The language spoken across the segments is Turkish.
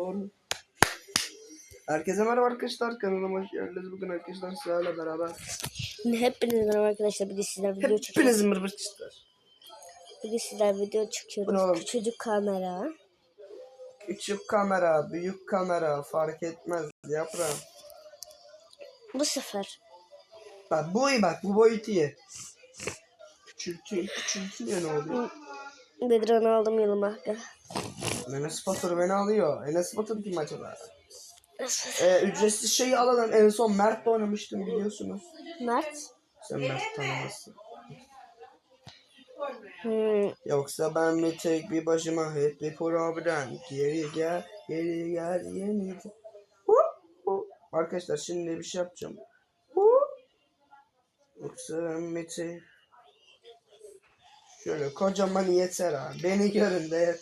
Doğru. Herkese merhaba arkadaşlar kanalıma hoş geldiniz. Bugün arkadaşlar sizlerle beraber Hepinize merhaba arkadaşlar. Bugün sizler video çekiyoruz. hepiniz mırmırçılar. Bugün sizler video Bu ne çekiyoruz. Küçücük kamera. Küçük kamera, büyük kamera fark etmez yaprağım. Bu sefer Bak bu iyi bak bu boyut iyi. Küçültüyor, küçültüyor ne oluyor? Bedran'ı aldım yanıma. Enes Batur beni alıyor. Enes Batur kim acaba? Ee, ücretsiz şeyi alalım. En son Mert'le oynamıştım biliyorsunuz. Mert. Sen Mert tanımazsın. Hmm. Yoksa ben mi tek bir başıma hep bir problem. Geri gel, geri gel, yeni. Hu, hu. Arkadaşlar şimdi bir şey yapacağım. Yoksa ben mi tek... Şöyle kocaman yeter ha. Beni görün de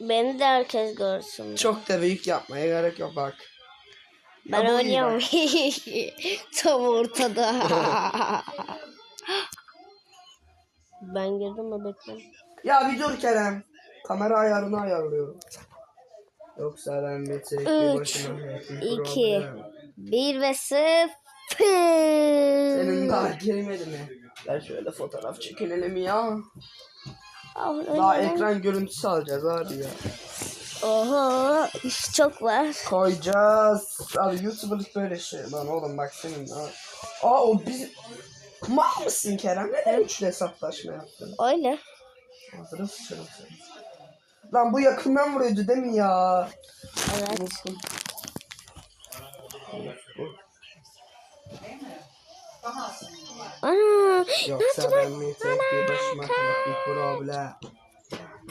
Beni de herkes görsün. çok da büyük yapmaya gerek yok bak. Ben Ya oynuyorum. Tam ortada. ben girdim mi bekle. Ya bir dur Kerem. Kamera ayarını ayarlıyorum. Yoksa ben bir tek bir Üç, iki. Bir ve sıfır. Senin daha girmedi mi? Gel şöyle fotoğraf çekinelim ya. Ah, Daha ekran görüntüsü alacağız abi ya. Oho iş çok var. Koyacağız. Abi YouTuber'lık böyle şey. Lan oğlum bak senin. Ha. Aa o biz... Mal mısın Kerem? Neden üçlü hesaplaşma yaptın? Öyle. Ağzına sıçarım seni. Lan bu yakından vuruyordu değil mi ya? Evet. Unuttum. Ana. Yoksa ben mi tek bir başıma tek bir problem.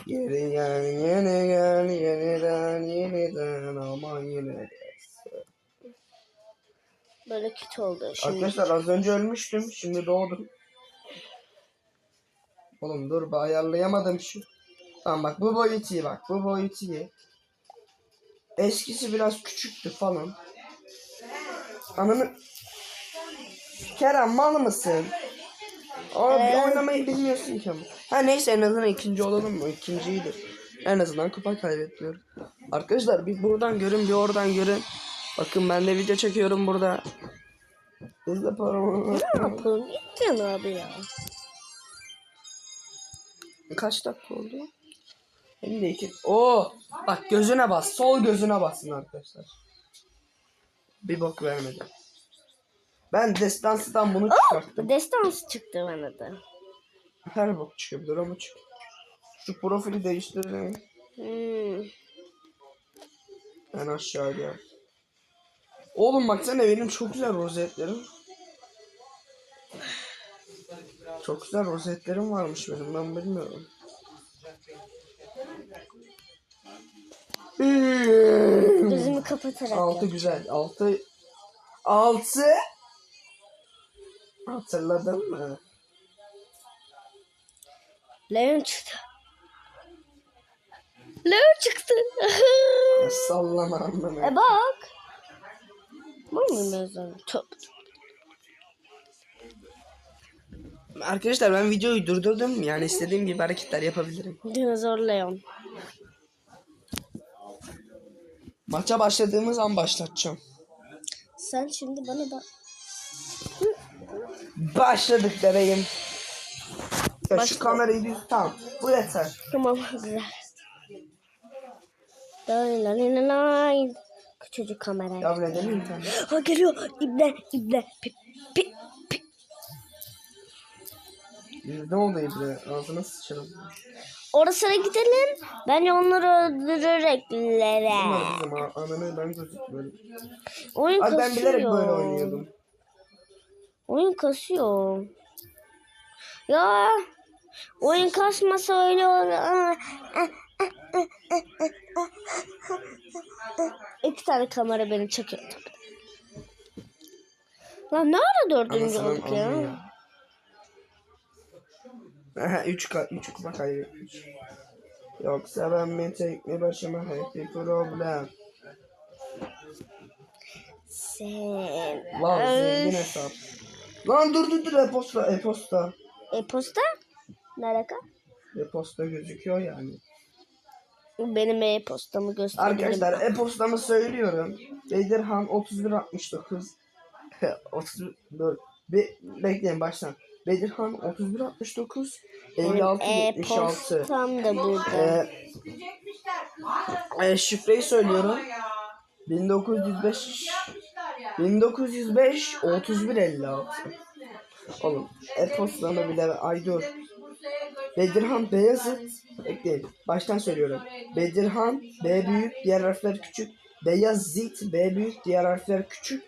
Geri gel, yeni gel, yeniden, yeniden ama yine de. Böyle kötü oldu. Şimdi Arkadaşlar az önce ölmüştüm. Şimdi doğdum. Oğlum dur be ayarlayamadım şu. Tamam bak bu boyut iyi bak. Bu boyut iyi. Eskisi biraz küçüktü falan. Ananı... Kerem mal mısın? Abi Evet. oynamayı bilmiyorsun ki ama. Ha neyse en azından ikinci olalım mı? İkinci iyidir. En azından kupa kaybetmiyorum. Arkadaşlar bir buradan görün bir oradan görün. Bakın ben de video çekiyorum burada. Biz de paramı... ne yapalım? Gittin abi ya. Kaç dakika oldu? 52. Oo, bak gözüne bas. Sol gözüne bassın arkadaşlar. Bir bok vermedi. Ben destansıdan bunu çıkarttım. Destans çıktı bana da. Her bok çıkabilir ama çık. Şu profili değiştirelim. Hmm. En aşağı gel. Oğlum baksana benim çok güzel rozetlerim. Çok güzel rozetlerim varmış benim ben bilmiyorum. Gözümü kapatarak Altı yap. güzel. Altı. Altı. Hatırladın mı? Leon çıktı. Leon çıktı. Sallama amına. e bak. Var mı mezar? Top. Arkadaşlar ben videoyu durdurdum. Yani istediğim gibi hareketler yapabilirim. Dinozor Leon. Maça başladığımız an başlatacağım. Sen şimdi bana bak. Başladık bebeğim. Ya şu kamerayı düz tamam. Bu yeter. Tamam güzel. Lay lay lay lay. Küçücük kamera. Ya neden internet? Ha geliyor. İbne, ibne. Pi, pi, pi. Ne oldu İbre? Ağzına sıçalım. Orasına gidelim. Bence onları öldürerek Bunlar lere. bizim a- ananı ben gözükmüyorum. Oyun Abi ben bilerek böyle oynuyordum. Oyun kasıyor. Ya oyun kasmasa öyle olur. İki tane kamera beni çekiyor. Lan ne ara dördüncü olduk ya? ya. Üç, ka üç kupa kaybetmiş. Yoksa ben mi tek mi başıma hep bir problem. Sen. Lan zengin hesap. Lan dur dur dur e-posta e-posta. E-posta? Ne alaka? E-posta gözüküyor yani. Benim e-postamı gösterelim. Arkadaşlar e-postamı söylüyorum. Bedirhan 3169 34 Be bekleyin baştan. Bedirhan 3169 56 76 E-postam da burada. ee, e, şifreyi söylüyorum. 1905 1905 31 56 Oğlum e-postamı bile ay dur. Bedirhan Beyazıt bekleyin. Baştan söylüyorum. Bedirhan B büyük diğer harfler küçük. Beyazıt B büyük diğer harfler küçük.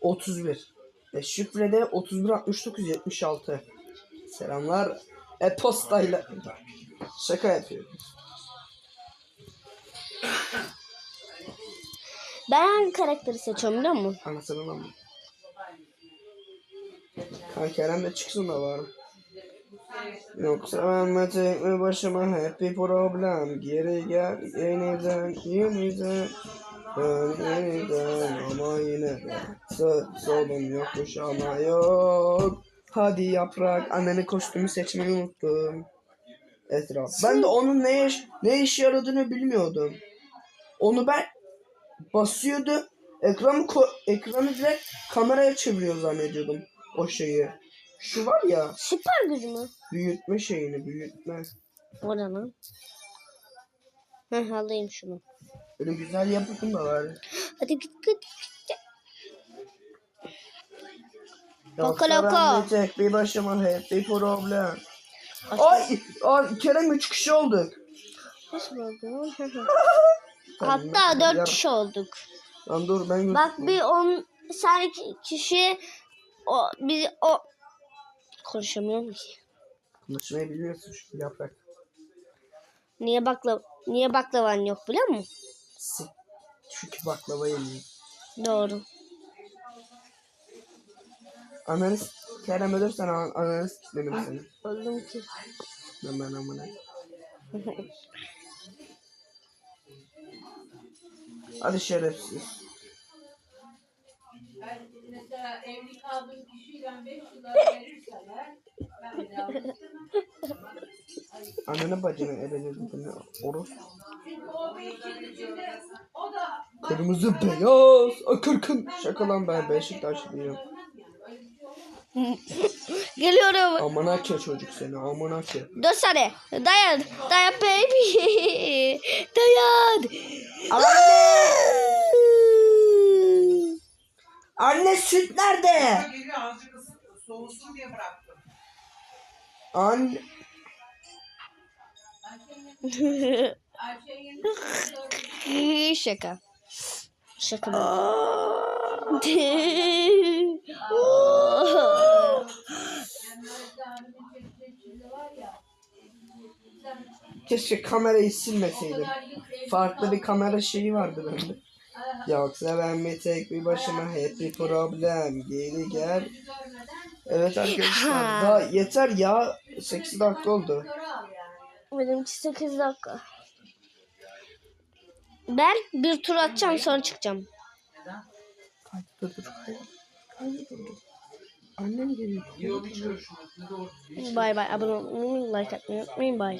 31. Ve şifrede 31 69 76. Selamlar. E-postayla. Şaka yapıyorum. Ben hangi karakteri seçiyorum biliyor musun? Anasının ama. Ha Kerem de çıksın da var. Yoksa ben tek başıma hep bir problem Geri gel yeniden yeniden Dön ama yine de Sağ solum yokmuş ama yok Hadi yaprak anneni kostümü seçmeyi unuttum Etraf Ben de onun ne iş, ne işe yaradığını bilmiyordum Onu ben basıyordu. Ekranı ekranı direkt kameraya çeviriyor zannediyordum o şeyi. Şu var ya Süper gücü mü? büyütme şeyini büyütme. O ne lan? Heh, alayım şunu. Öyle güzel yapım da var. Hadi git git. Yoksa Loko ben loko. tek bir başıma hep bir problem. Ay, ay Kerem 3 kişi olduk. Nasıl oldu? Hatta dört kişi olduk. Lan dur ben Bak bir on sen kişi o biz o konuşamıyorum ki. konuşmayı bilmiyorsun şu yaprak. Niye bakla niye baklavan yok biliyor musun? Sik. Çünkü baklava yemiyor. Doğru. Ananı s- Kerem ölürsen an- ananı s- benim seni. Öldüm ki. Ben ben amına. Hadi şerefsiz. Mesela evli kaldığım kişiyle 5 yıl verirseler ben bir daha. Ananı bacını ebeni bunu oros. Çünkü o 5 yıl içinde o da Kırmızı beyaz akırkın. Şaka lan ben Beşiktaşlıyım. Geliyorum. Amına ke çocuk seni amına ke. Dur saniye. Dayan. Dayan baby. Dayan. Anne! Anne süt nerede? Soğusun diye bıraktım. Anne. Ayşe'nin Şaka. Şaka. Keşke kamerayı silmeseydim. Farklı bir kamera şeyi vardı bende. Yoksa ben bir tek bir başıma hep bir problem. Geri gel. Evet arkadaşlar. Daha yeter ya. 8 dakika oldu. Benimki 8 dakika. Ben bir tur atacağım sonra çıkacağım. Neden? Hadi dur dur. Hayır. Hayır dur dur. Annem geliyor. Yok hiç Bay bay. Abone olmayı, like atmayı unutmayın. Bay.